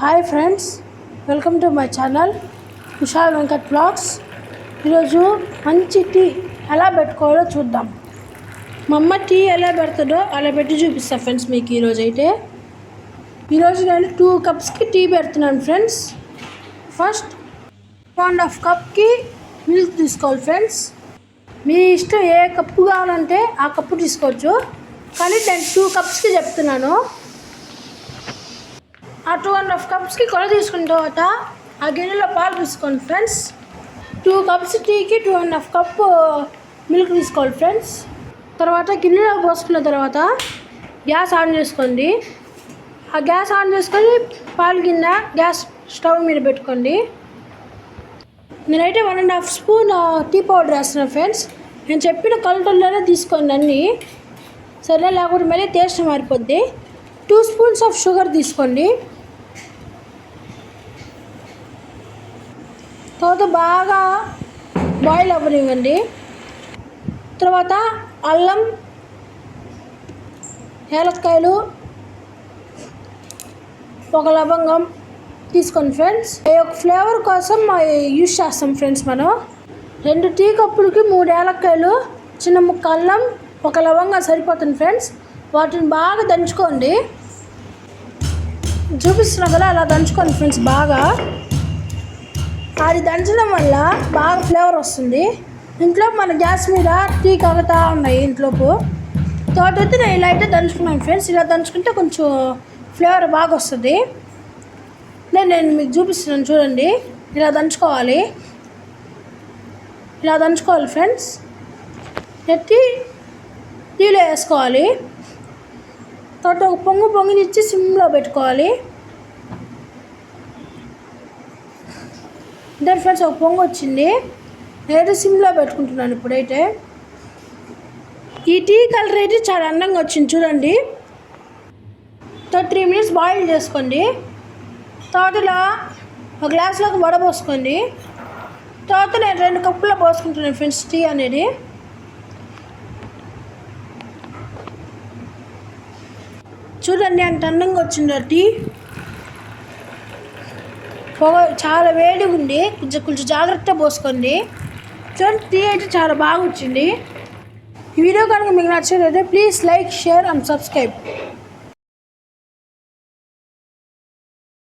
Hi friends welcome to my channel Vishal Venkat vlogs ఈరోజు మంచి tea ఎలా పెట్టుకోవాలో చూద్దాం. మా అమ్మ టీ ఎలా పెడతాడో అలా పెట్టి చూపిస్తాను ఫ్రెండ్స్ మీకు ఈరోజు అయితే. ఈరోజు నేను టూ కప్స్కి టీ పెడుతున్నాను ఫ్రెండ్స్ ఫస్ట్ వన్ హాఫ్ కప్కి మిల్క్ తీసుకోవాలి ఫ్రెండ్స్ మీ ఇష్టం ఏ కప్పు కావాలంటే ఆ కప్పు తీసుకోవచ్చు. కానీ నేను టూ కప్స్కి చెప్తున్నాను. ఆ టూ అండ్ హాఫ్ కప్స్కి కొల తీసుకున్న తర్వాత ఆ గిన్నెలో పాలు తీసుకోండి ఫ్రెండ్స్ టూ కప్స్ టీకి two and half cup milk తీసుకోవాలి ఫ్రెండ్స్ తర్వాత గిన్నెలో పోసుకున్న తర్వాత గ్యాస్ ఆన్ చేసుకోండి. ఆ గ్యాస్ ఆన్ చేసుకొని పాలు గిన్నె గ్యాస్ స్టవ్ మీద పెట్టుకోండి. నేనైతే one and half spoon tea powder వేస్తున్నాను ఫ్రెండ్స్ నేను చెప్పిన కలర్లోనే తీసుకోండి అన్నీ. సరే లేకుండా మళ్ళీ టేస్ట్ మారిపోద్ది. టూ స్పూన్స్ ఆఫ్ షుగర్ తీసుకోండి. తర్వాత బాగా బాయిల్ అవ్వనివ్వండి. తర్వాత అల్లం ఏలక్కాయలు ఒక లవంగం తీసుకోండి ఫ్రెండ్స్. ఈ యొక్క ఫ్లేవర్ కోసం యూజ్ చేస్తాం ఫ్రెండ్స్ మనం. రెండు టీ కప్పులకి మూడు ఏలక్కాయలు చిన్న ముక్క అల్లం ఒక లవంగా సరిపోతుంది ఫ్రెండ్స్. వాటిని బాగా దంచుకోండి. చూపిస్తున్నా కదా అలా దంచుకోండి ఫ్రెండ్స్ బాగా. అది దంచడం వల్ల బాగా ఫ్లేవర్ వస్తుంది. ఇంట్లో మన గ్యాస్ మీద టీ కలుగుతూ ఉన్నాయి ఇంట్లోపు. తోటైతే నేను ఇలా అయితే దంచుకున్నాను ఫ్రెండ్స్. ఇలా దంచుకుంటే కొంచెం ఫ్లేవర్ బాగా వస్తుంది. నేను నేను మీకు చూపిస్తున్నాను చూడండి. ఇలా దంచుకోవాలి. ఇలా దంచుకోవాలి ఫ్రెండ్స్. ఎత్తి టీలో వేసుకోవాలి. తర్వాత ఒక పొంగు పొంగినిచ్చి సిమ్లో పెట్టుకోవాలి. అంటే ఫ్రెండ్స్ ఒక పొంగు వచ్చింది. నేనైతే సిమ్లో పెట్టుకుంటున్నాను ఇప్పుడైతే. ఈ టీ కలర్ అయితే చాలా అందంగా వచ్చింది చూడండి. తర్వాత త్రీ మినిట్స్ బాయిల్ చేసుకోండి. తర్వాత ఇలా ఒక గ్లాస్లోకి వడపోసుకోండి తర్వాత నేను రెండు కప్పుల్లో పోసుకుంటున్నాను ఫ్రెండ్స్ టీ అనేది. చూడండి అంత అందంగా వచ్చింది టీ పొగ చాలా వేడిగా ఉంది కొంచెం కొంచెం జాగ్రత్తగా పోసుకోండి. చూడండి టీ అయితే చాలా బాగా వచ్చింది ఈ వీడియో కనుక మీకు నచ్చినట్లయితే please like share and subscribe